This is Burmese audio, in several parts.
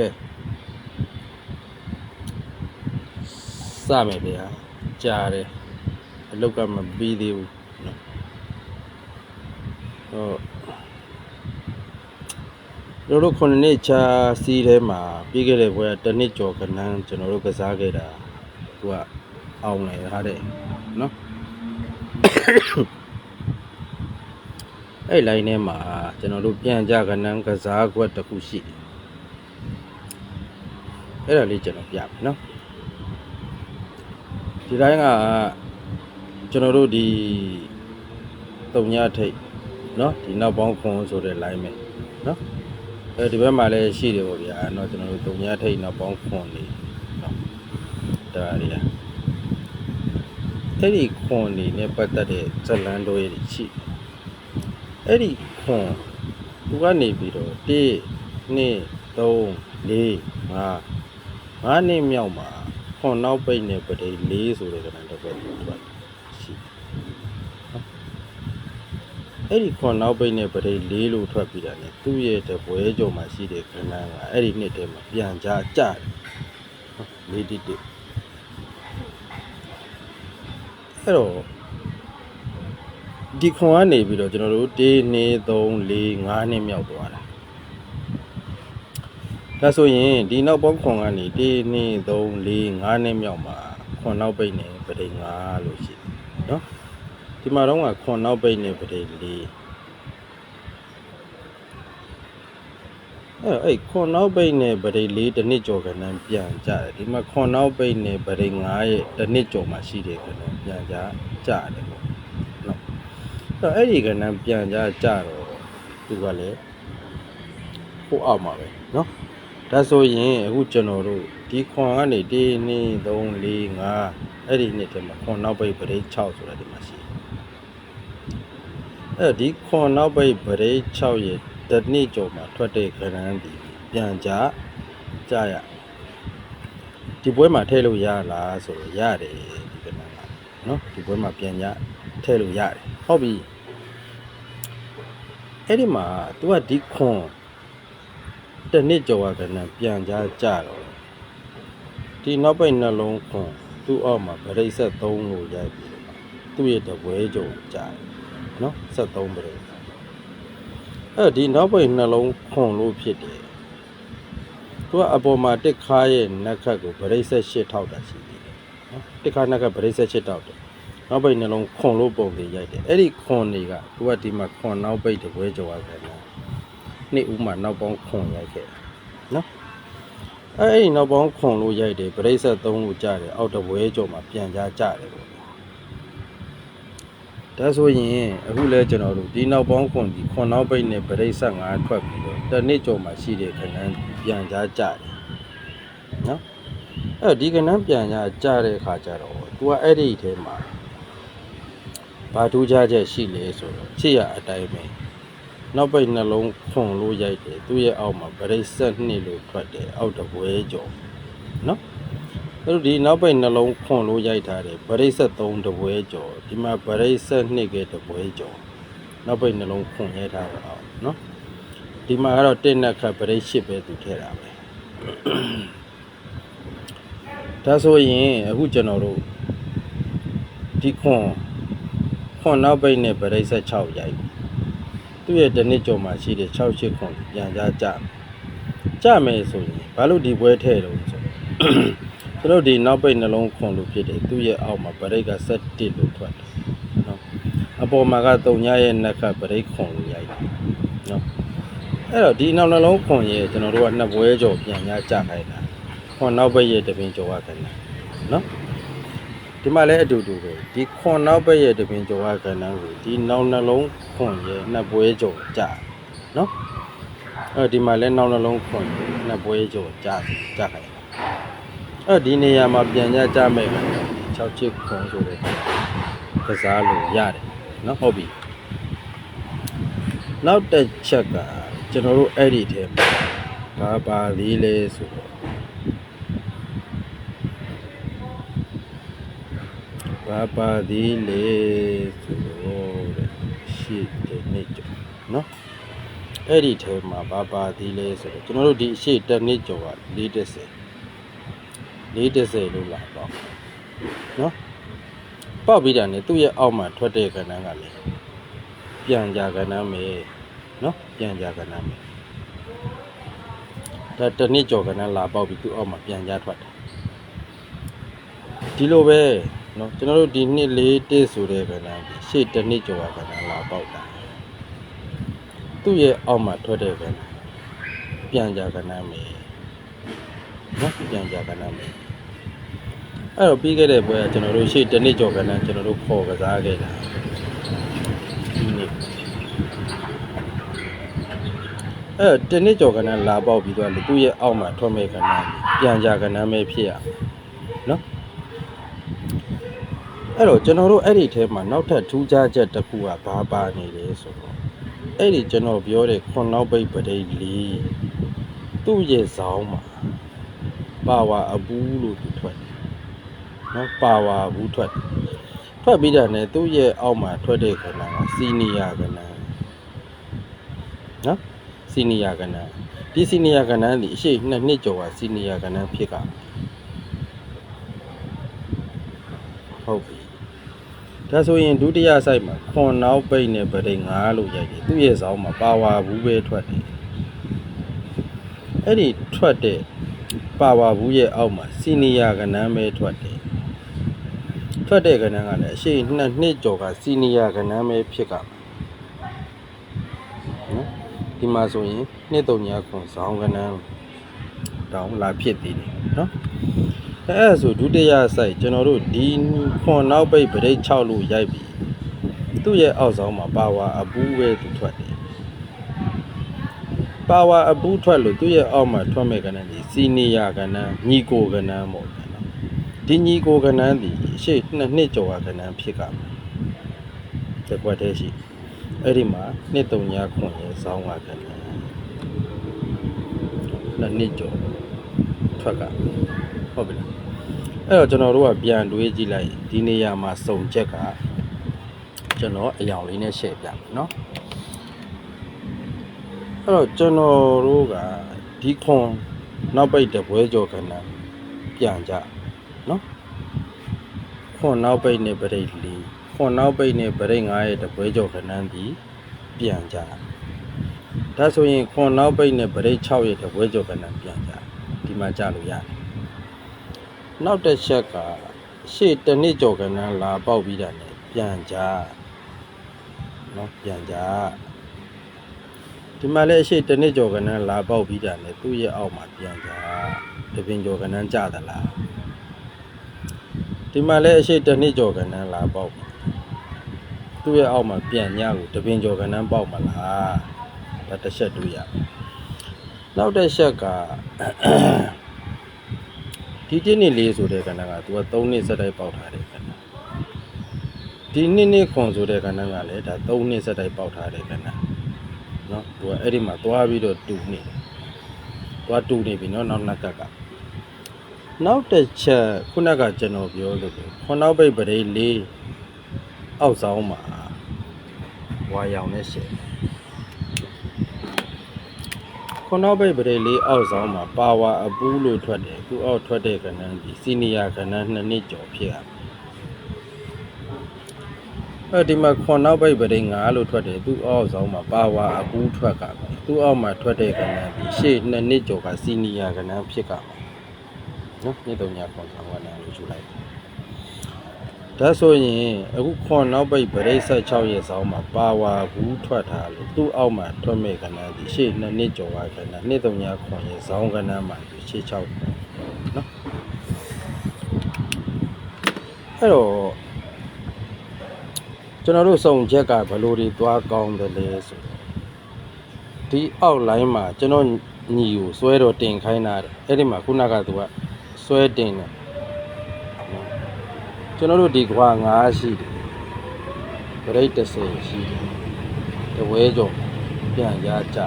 ကဲစမယ်ဗျာကြားတယ်အလုတ်ကမပြီးသေးဘူးနော်ဟုတ်တို့တို့ခုနှစ်နှစ်ချာစီးထဲမှာပြီးခဲ့တဲ့ဘွဲကတစ်နှစ်ကျော်ကနန်းကျွန်တော်တို့ကစားခဲ့တာသူကအောင်လေဟာတဲ့နော်အဲ့ line ထဲမှာကျွန်တော်တို့ပြန်ကြကနန်းကစားကွက်တစ်ခုရှိတယ် အဲ့ဒါလေးကျွန်တော်ပြမယ်နော်ဒီ line ကကျွန်တော်တို့ဒီတုံညထိတ်နော်ဒီနောက်ပေါင်းခွန်ဆိုတဲ့ line ပဲနော်အဲဒီဘက်မှာလည်းရှိတယ်ပေါ့ဗျာနော်ကျွန်တော်တို့တုံညထိတ်နောက်ပေါင်းခွန်နေနော်ဒါရီယာအဲ့ဒီခွန်နေနဲ့ပတ်သက်တဲ့ဇတ်လန်းတို့ရဲ့ရှိတယ်အဲ့ဒီခွန်သူကနေပြီးတော့1 2 3 4 5 5နှစ်မြောက်မှာခွန်နောက်ပိတ်နဲ့ပတိ4ဆိုတဲ့ကဏ္ဍတစ်ပတ်သူကရှိနော်အဲ့ဒီခွန်နောက်ပိတ်နဲ့ပတိ4လို့ထွက်ပြီးတာ ਨੇ သူ့ရဲ့တပွဲကြုံမှာရှိတဲ့ကဏ္ဍကအဲ့ဒီနှစ်တည်းမှာပြန်ကြကြတယ်နော်လေးတိတိအဲ့တော့ဒီခွန်ကနေပြီးတော့ကျွန်တော်တို့1 2 3 4 5နှစ်မြောက်သွားတာ ဒါဆိုရင်ဒီနောက်ပေါင်းခွန်ကနေ1 2 3 4 5နဲ့မြောက်မှာခွန်နောက်ပိတ်နဲ့ပဒိန်5လို့ရှိတယ်နော်ဒီမှာတော့ခွန်နောက်ပိတ်နဲ့ပဒိန်4အဲ့အဲ့ခွန်နောက်ပိတ်နဲ့ပဒိန်4တစ်နှစ်ကျော်ကဏ္ဍပြန်ကြတယ်ဒီမှာခွန်နောက်ပိတ်နဲ့ပဒိန်5ရဲ့တစ်နှစ်ကျော်မှာရှိတယ်ကဏ္ဍပြန်ကြကြတယ်ပေါ့နော်အဲ့အဲ့ဒီကဏ္ဍပြန်ကြကြတော့သူကလည်းဟိုအောက်မှာပဲနော် ဒါဆိုရင်အခုကျွန်တော်တို့ဒီခွန်ကနေ1 2 3 4 5အဲ့ဒီနှစ်ထဲမှာခွန်နောက်ပိတ်ဗရိတ်6ဆိုတာဒီမှာရှိတယ်အဲ့ဒီခွန်နောက်ပိတ်ဗရိတ်6ရဲ့တနည်းကြော်မှာထွက်တဲ့ခရမ်းဒီပြန်ကြကြရဒီပွဲမှာထည့်လို့ရလားဆိုတော့ရတယ်ဒီကနေ့ကနော်ဒီပွဲမှာပြန်ကြထည့်လို့ရတယ်ဟုတ်ပြီအဲ့ဒီမှာ तू ကဒီခွန် တစ်နှစ်ကျော်ကနန်းပြန်ကြကြတော့ဒီနောက်ပိတ်နှလုံးခွန်သူ့အောက်မှာဗရိတ်ဆက်3ကိုရိုက်ပြီးတော့သူ့ရဲ့တပွဲကြုံကြားတယ်နော်73ဗရိတ်အဲ့ဒီနောက်ပိတ်နှလုံးခွန်လို့ဖြစ်တယ်သူကအပေါ်မှာတစ်ခါရဲ့နက်ခတ်ကိုဗရိတ်ဆက်8ထောက်တာရှိတယ်နော်တစ်ခါနက်ခတ်ဗရိတ်ဆက်8ထောက်တယ်နောက်ပိတ်နှလုံးခွန်လို့ပုံလေးရိုက်တယ်အဲ့ဒီခွန်တွေကသူကဒီမှာခွန်နောက်ပိတ်တပွဲကြော်ရတယ် နော်နေ့ဦးမှာနောက်ပေါင်းခွန်ရိုက်ခဲ့တယ်နော်အဲ့အဲ့ဒီနောက်ပေါင်းခွန်လို့ရိုက်တယ်ပြိဿသုံးလို့ကြားတယ်အောက်တပွဲကြော်မှာပြန်ကြကြတယ်ပေါ့ဒါဆိုရင်အခုလဲကျွန်တော်တို့ဒီနောက်ပေါင်းခွန်ဒီခွန်နောက်ပိတ်နဲ့ပြိဿ5ထွက်ပြီးတော့တစ်နေ့ကြော်မှာရှိတဲ့ခဏန်းပြန်ကြကြတယ်နော်အဲ့ဒီကဏ္ဍပြန်ကြကြတဲ့အခါကျတော့ तू ကအဲ့ဒီထဲမှာဘာထူးခြားချက်ရှိလဲဆိုတော့ချစ်ရအတိုင်းပဲ နောက်ပိတ်နှလုံးခွန်လို့ရိုက်တယ်သူ့ရဲ့အောက်မှာဗရိတ်ဆက်နှစ်လို့ထွက်တယ်အောက်တပွဲကျော်နော်အဲ့တော့ဒီနောက်ပိတ်နှလုံးခွန်လို့ရိုက်ထားတယ်ဗရိတ်ဆက်3တပွဲကျော်ဒီမှာဗရိတ်ဆက်နှစ်ကတပွဲကျော်နောက်ပိတ်နှလုံးခွန်ရိုက်ထားတာအောက်နော်ဒီမှာကတော့တစ်နက်ခတ်ဗရိတ်8ပဲသူထည့်တာပဲဒါဆိုရင်အခုကျွန်တော်တို့ဒီခွန်ခွန်နောက်ပိတ်နဲ့ဗရိတ်ဆက်6ရိုက် သူ့ရဲ့တစ်နှစ်ကျော်မှာရှိတဲ့6ချစ်ခွန်ပြန်ကြကြကြမယ်ဆိုရင်ဘာလို့ဒီပွဲထဲတော့ဆိုသူတို့ဒီနောက်ပိတ်နှလုံးခွန်လို့ဖြစ်တယ်သူ့ရဲ့အောက်မှာဗရိတ်က7လို့ထွက်တယ်နော်အပေါ်မှာက3ညရဲ့နက်ခတ်ဗရိတ်ခွန်လို့ရိုက်တယ်နော်အဲ့တော့ဒီနောက်နှလုံးခွန်ရဲ့ကျွန်တော်တို့ကနှစ်ပွဲကျော်ပြန်ကြကြခိုင်းတာခွန်နောက်ပိတ်ရဲ့တပင်ကျော်ကခဏနော် ဒီမှာလည်းအတူတူပဲဒီခွန်နောက်ဘက်ရဲ့တပင်ကျော်ကကဏ္ဍကိုဒီနောက်နှလုံးခွန်ရဲ့နှစ်ပွဲကျော်ကြာနော်အဲဒီမှာလည်းနောက်နှလုံးခွန်ရဲ့နှစ်ပွဲကျော်ကြာကြာခိုင်းအဲဒီနေရာမှာပြန်ကြကြမဲ့က6ချစ်ခွန်ဆိုတဲ့ကစားလို့ရတယ်နော်ဟုတ်ပြီနောက်တစ်ချက်ကကျွန်တော်တို့အဲ့ဒီထဲမှာဘာပါသေးလဲဆိုတော့ ဘာပါသေးလေဆိုတော့တဲ့ရှေ့တဲ့နေ့ကျော်နော်အဲ့ဒီထဲမှာဘာပါသေးလဲဆိုတော့ကျွန်တော်တို့ဒီအရှိတစ်နှစ်ကျော်က430 430လို့လာပေါ့နော်ပေါက်ပြီးတာ ਨੇ သူ့ရဲ့အောက်မှာထွက်တဲ့ကဏ္ဍကလည်းပြန်ကြကဏ္ဍမယ်နော်ပြန်ကြကဏ္ဍမယ်ဒါတစ်နှစ်ကျော်ကဏ္ဍလာပေါက်ပြီးသူ့အောက်မှာပြန်ကြထွက်တယ်ဒီလိုပဲ နော်ကျွန်တော်တို့ဒီနှစ်လေးတစ်ဆိုတဲ့ကဏ္ဍကြီးရှေ့တစ်နှစ်ကျော်ကဏ္ဍလာပေါက်တာသူ့ရဲ့အောက်မှာထွက်တဲ့ကဏ္ဍပြန်ကြကဏ္ဍမယ်နော်ပြန်ကြကဏ္ဍမယ်အဲ့တော့ပြီးခဲ့တဲ့ပွဲကကျွန်တော်တို့ရှေ့တစ်နှစ်ကျော်ကဏ္ဍကျွန်တော်တို့ခေါ်ကစားခဲ့တာဒီနေ့အဲ့တော့တစ်နှစ်ကျော်ကဏ္ဍလာပေါက်ပြီးတော့သူ့ရဲ့အောက်မှာထွက်မဲ့ကဏ္ဍပြန်ကြကဏ္ဍပဲဖြစ်ရနော် အဲ့တော့ကျွန်တော်တို့အဲ့ဒီထဲမှာနောက်ထပ်ထူးခြားချက်တစ်ခုကဘာပါနေလဲဆိုတော့အဲ့ဒီကျွန်တော်ပြောတဲ့ခွန်နောက်ပိတ်ပဒိတ်လေးသူ့ရဲ့ဇောင်းမှာပါဝါအပူးလို့သူထွက်တယ်နော်ပါဝါဘူးထွက်တယ်ထွက်ပြီးတာနဲ့သူ့ရဲ့အောက်မှာထွက်တဲ့ခဏကစီနီယာကဏ္ဍနော်စီနီယာကဏ္ဍဒီစီနီယာကဏ္ဍဒီအရှိနှစ်နှစ်ကျော်ကစီနီယာကဏ္ဍဖြစ်က ဟုတ်ပြီဒါဆိုရင်ဒုတိယ site မှာခွန်နောက်ပိတ်နဲ့ဗရိတ်9လို့ရိုက်တယ်သူ့ရဲ့ဇောင်းမှာပါဝါဘူးပဲထွက်တယ်အဲ့ဒီထွက်တဲ့ပါဝါဘူးရဲ့အောက်မှာစီနီယာကဏ္ဍပဲထွက်တယ်ထွက်တဲ့ကဏ္ဍကလည်းအရှိနှစ်နှစ်ကျော်ကစီနီယာကဏ္ဍပဲဖြစ်ကမှာနော်ဒီမှာဆိုရင်နှစ်တုံညာခွန်ဇောင်းကဏ္ဍတောင်းလာဖြစ်သေးတယ်နော် အဲ့ဒါဆိုဒုတိယ site ကျွန်တော်တို့ဒီခွန်နောက်ပိတ်ပရိတ်6လို့ရိုက်ပြီသူ့ရဲ့အောက်ဆောင်မှာပါဝါအပူးပဲသူထွက်တယ်ပါဝါအပူးထွက်လို့သူ့ရဲ့အောက်မှာထွက်မဲ့ကဏ္ဍဒီစီနီယာကဏ္ဍညီကိုကဏ္ဍမို့တယ်နော်ဒီညီကိုကဏ္ဍဒီရှေ့နှစ်နှစ်ကျော်ကကဏ္ဍဖြစ်ကမှာတစ်ခွက်တည်းရှိအဲ့ဒီမှာနှစ်တုံညာခွန်ရဲ့ဇောင်းကကဏ္ဍနှစ်နှစ်ကျော်ထွက်ကဟုတ်ပြီလား အဲ့တော့ကျွန်တော်တို့ကပြန်တွေးကြည့်လိုက်ရင်ဒီနေရာမှာစုံချက်ကကျွန်တော်အယောင်လေးနဲ့ရှယ်ပြမယ်เนาะအဲ့တော့ကျွန်တော်တို့ကဒီခွန်နောက်ပိတ်တပွဲကြော်ခဏပြန်ကြเนาะခွန်နောက်ပိတ်နဲ့ပရိတ်လေးခွန်နောက်ပိတ်နဲ့ပရိတ်9ရဲ့တပွဲကြော်ခဏဒီပြန်ကြဒါဆိုရင်ခွန်နောက်ပိတ်နဲ့ပရိတ်6ရဲ့တပွဲကြော်ခဏပြန်ကြဒီမှာကြလို့ရတယ် နောက်တစ်ချက်ကရှေ့တစ်နှစ်ကျော်ကနန်းလာပေါက်ပြီးတာ ਨੇ ပြန်ကြเนาะပြန်ကြဒီမှာလည်းရှေ့တစ်နှစ်ကျော်ကနန်းလာပေါက်ပြီးတာ ਨੇ သူ့ရဲ့အောက်မှာပြန်ကြတပင်ကျော်ကနန်းကြသလားဒီမှာလည်းအရှိတစ်နှစ်ကျော်ကနန်းလာပေါက်ပြီသူ့ရဲ့အောက်မှာပြန်ညကိုတပင်ကျော်ကနန်းပေါက်မလားဒါတစ်ချက်တွေ့ရမယ်နောက်တစ်ချက်က ဒီတင်းနှစ်လေးဆိုတဲ့ကဏ္ဍကသူက3နှစ်စက်တိုက်ပေါက်ထားတယ်ကဏ္ဍဒီနှစ်နှစ်ခွန်ဆိုတဲ့ကဏ္ဍကလည်းဒါ3နှစ်စက်တိုက်ပေါက်ထားတယ်ကဏ္ဍเนาะသူကအဲ့ဒီမှာသွားပြီးတော့တူနေတယ်သွားတူနေပြီเนาะနောက်နှစ်ကက်ကနောက်တစ်ချက်ခုနကကျွန်တော်ပြောလို့ပဲခွန်နောက်ပိတ်ပရိတ်လေးအောက်ဆောင်မှာဝါရောင်နဲ့ရှယ် ခွန်နောက်ပိတ်ပရိတ်လေးအောက်ဆောင်မှာပါဝါအပူးလို့ထွက်တယ်သူအောက်ထွက်တဲ့ကဏ္ဍဒီစီနီယာကဏ္ဍနှစ်နှစ်ကျော်ဖြစ်ရမယ်အဲဒီမှာခွန်နောက်ပိတ်ပရိတ်9လို့ထွက်တယ်သူအောက်ဆောင်မှာပါဝါအပူးထွက်ကမယ်သူအောက်မှာထွက်တဲ့ကဏ္ဍဒီရှေ့နှစ်နှစ်ကျော်ကစီနီယာကဏ္ဍဖြစ်ကမယ်နော်မြေတုံညာခွန်ဆောင်ကဏ္ဍလို့ယူလိုက် ဒါဆိုရင်အခုခွန်နောက်ပိတ်ပရိတ်ဆက်6ရဲ့ဆောင်မှာပါဝါဘူးထွက်ထားလို့သူ့အောက်မှာထွက်မဲ့ကဏ္ဍဒီရှေ့နှစ်နှစ်ကျော်ကကဏ္ဍနှစ်တုံညာခွန်ရဲ့ဆောင်ကဏ္ဍမှာဒီရှေ့6နော်အဲ့တော့ကျွန်တော်တို့စုံချက်ကဘယ်လိုတွေသွားကောင်းတယ်လဲဆိုတော့ဒီအောက်လိုင်းမှာကျွန်တော်ညီကိုစွဲတော့တင်ခိုင်းတာတယ်အဲ့ဒီမှာခုနကသူကစွဲတင်တယ် ကျွန်တော်တို့ဒီကွာ9ရှိတယ်ဂရိတ်30ရှိတယ်တဝဲကြော်ပြန်ရကြ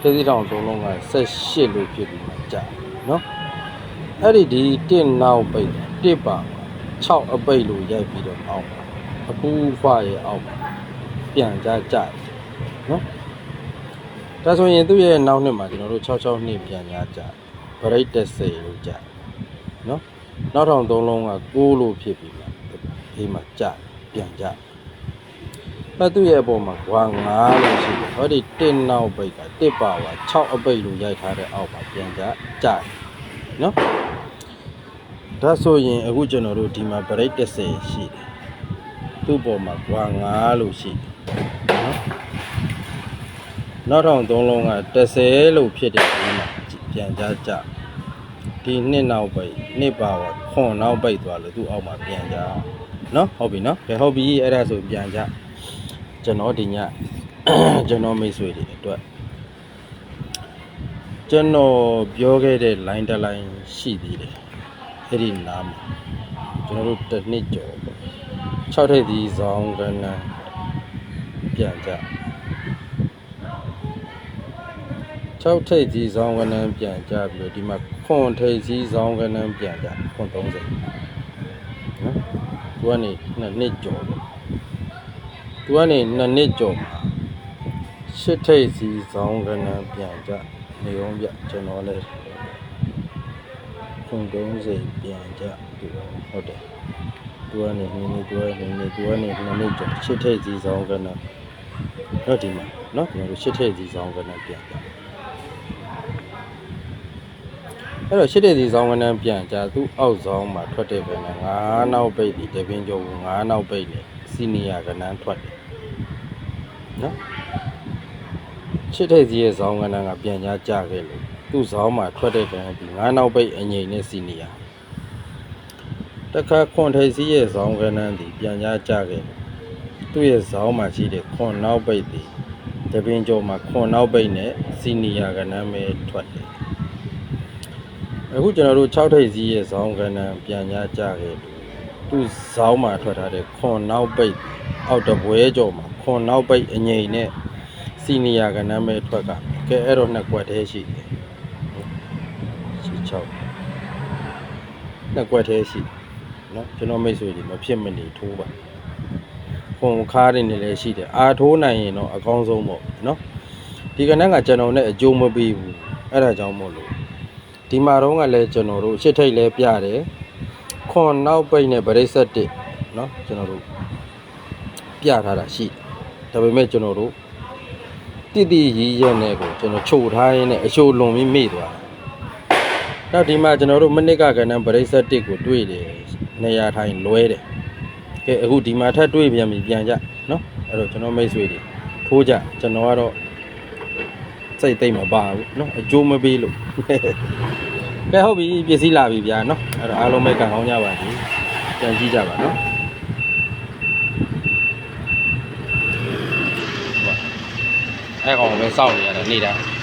တတိတောင်သုံးလုံးက18လို့ဖြစ်ပြီးမှကြနော်အဲ့ဒီဒီတစ်နောက်ပိတ်တစ်ပါ6အပိတ်လို့ရိုက်ပြီးတော့အောက်အပူဖွားရဲ့အောက်ပြန်ကြကြနော်ဒါဆိုရင်သူ့ရဲ့နောက်နှစ်မှာကျွန်တော်တို့66နှစ်ပြန်ရကြဗရိတ်တက်စေလို့ကြနော် နောက်ထောင်သုံးလုံးက6လို့ဖြစ်ပြီမှာအေးမှာကြပြန်ကြအဲ့သူ့ရဲ့အပေါ်မှာဝါ9လို့ရှိတယ်ဟောဒီတစ်နောက်ပိတ်ကတစ်ပါဝါ6အပိတ်လို့ရိုက်ထားတဲ့အောက်မှာပြန်ကြကြနော်ဒါဆိုရင်အခုကျွန်တော်တို့ဒီမှာဗရိတ်တက်စေရှိတယ်သူ့ပေါ်မှာဝါ9လို့ရှိတယ်နော်နောက်ထောင်သုံးလုံးက30လို့ဖြစ်တဲ့ဒီမှာပြန်ကြကြ ဒီနှစ်နောက်ပိတ်နှစ်ပါဝခွန်နောက်ပိတ်သွားလို့သူ့အောက်မှာပြန်ကြနော်ဟုတ်ပြီနော်ကဲဟုတ်ပြီအဲ့ဒါဆိုပြန်ကြကျွန်တော်ဒီညကျွန်တော်မိတ်ဆွေတွေအတွက်ကျွန်တော်ပြောခဲ့တဲ့ line တစ် line ရှိသေးတယ်အဲ့ဒီနားမှာကျွန်တော်တို့တစ်နှစ်ကျော်ပေါ့6ထိပ်ဒီဇောင်းကနန်းပြန်ကြ 6ထိပ်ကြီးဆောင်ကနန်းပြန်ကြပြီးတော့ဒီမှာခွန်ထိပ်ကြီးဆောင်ကနန်းပြန်ကြခွန်30နော်သူကနေနှစ်နှစ်ကျော်ပေါ့သူကနေနှစ်နှစ်ကျော်မှာ8ထိပ်ကြီးဆောင်ကနန်းပြန်ကြနေအောင်ပြကျွန်တော်လည်းခွန်30ပြန်ကြဒီဟုတ်တယ်သူကနေနည်းနည်းသူကနေနည်းနည်းသူကနေနှစ်နှစ်ကျော်8ထိပ်ကြီးဆောင်ကနန်းတော့ဒီမှာနော်ကျွန်တော်တို့8ထိပ်ကြီးဆောင်ကနန်းပြန်ကြ အဲ့တော့ရှစ်တဲ့စီဆောင်ကနန်းပြန်ကြသူ့အောက်ဆောင်မှာထွက်တဲ့ဘယ်နဲ့ငါးနောက်ပိတ်ဒီတပင်းကျော်ဘူးငါးနောက်ပိတ်နဲ့စီနီယာကနန်းထွက်တယ်နော်ရှစ်တဲ့စီရဲ့ဆောင်ကနန်းကပြန်ကြကြခဲ့လို့သူ့ဆောင်မှာထွက်တဲ့ကနန်းဒီငါးနောက်ပိတ်အငိမ့်နဲ့စီနီယာတခါခွန်ထိပ်စီရဲ့ဆောင်ကနန်းဒီပြန်ကြကြခဲ့လို့သူ့ရဲ့ဆောင်မှာရှိတဲ့ခွန်နောက်ပိတ်ဒီတပင်းကျော်မှာခွန်နောက်ပိတ်နဲ့စီနီယာကနန်းပဲထွက်တယ် အခုကျွန်တော်တို့6ထိပ်စည်းရဲ့ဇောင်းကဏ္ဍပြန်ညာကြခဲ့သူဇောင်းမှာထွက်ထားတဲ့ခွန်နောက်ပိတ်အောက်တပွဲကြော်မှာခွန်နောက်ပိတ်အငိမ့်နဲ့စီနီယာကဏ္ဍမဲ့ထွက်ကကဲအဲ့တော့နှစ်ကွက်တည်းရှိတယ်ရှိချောက်နှစ်ကွက်တည်းရှိနော်ကျွန်တော်မိတ်ဆွေကြီးမဖြစ်မနေထိုးပါခွန်ခါးတွေနေလည်းရှိတယ်အာထိုးနိုင်ရင်တော့အကောင်းဆုံးပေါ့နော်ဒီကဏ္ဍကကျွန်တော်နဲ့အကျိုးမပေးဘူးအဲ့ဒါကြောင့်မို့လို့ ဒီမှာတော့ကလည်းကျွန်တော်တို့ရှစ်ထိတ်လဲပြတယ်ခွန်နောက်ပိတ်နဲ့ဗရိတ်ဆက်တစ်เนาะကျွန်တော်တို့ပြထားတာရှိတယ်ဒါပေမဲ့ကျွန်တော်တို့တိတိရီးရက်နဲ့ကိုကျွန်တော်ချုပ်ထားရင်းနဲ့အချိုလွန်ပြီးမေ့သွားတယ်နောက်ဒီမှာကျွန်တော်တို့မနစ်ကကဏ္ဍဗရိတ်ဆက်တစ်ကိုတွေ့တယ်နေရာထိုင်လွဲတယ်ကဲအခုဒီမှာထပ်တွေ့ပြန်ပြီပြန်ကြเนาะအဲ့တော့ကျွန်တော်မိတ်ဆွေတွေထိုးကြကျွန်တော်ကတော့စိတ်သိမ့်မပါဘူးเนาะအကျိုးမပေးလို့ ကဲဟုတ်ပြီပစ္စည်းလာပြီဗျာနော်အဲ့တော့အားလုံးပဲကံကောင်းကြပါစေကြံကြည့်ကြပါနော်အဲ့ကောင်ပဲစောင့်နေရတယ်နေ့တိုင်း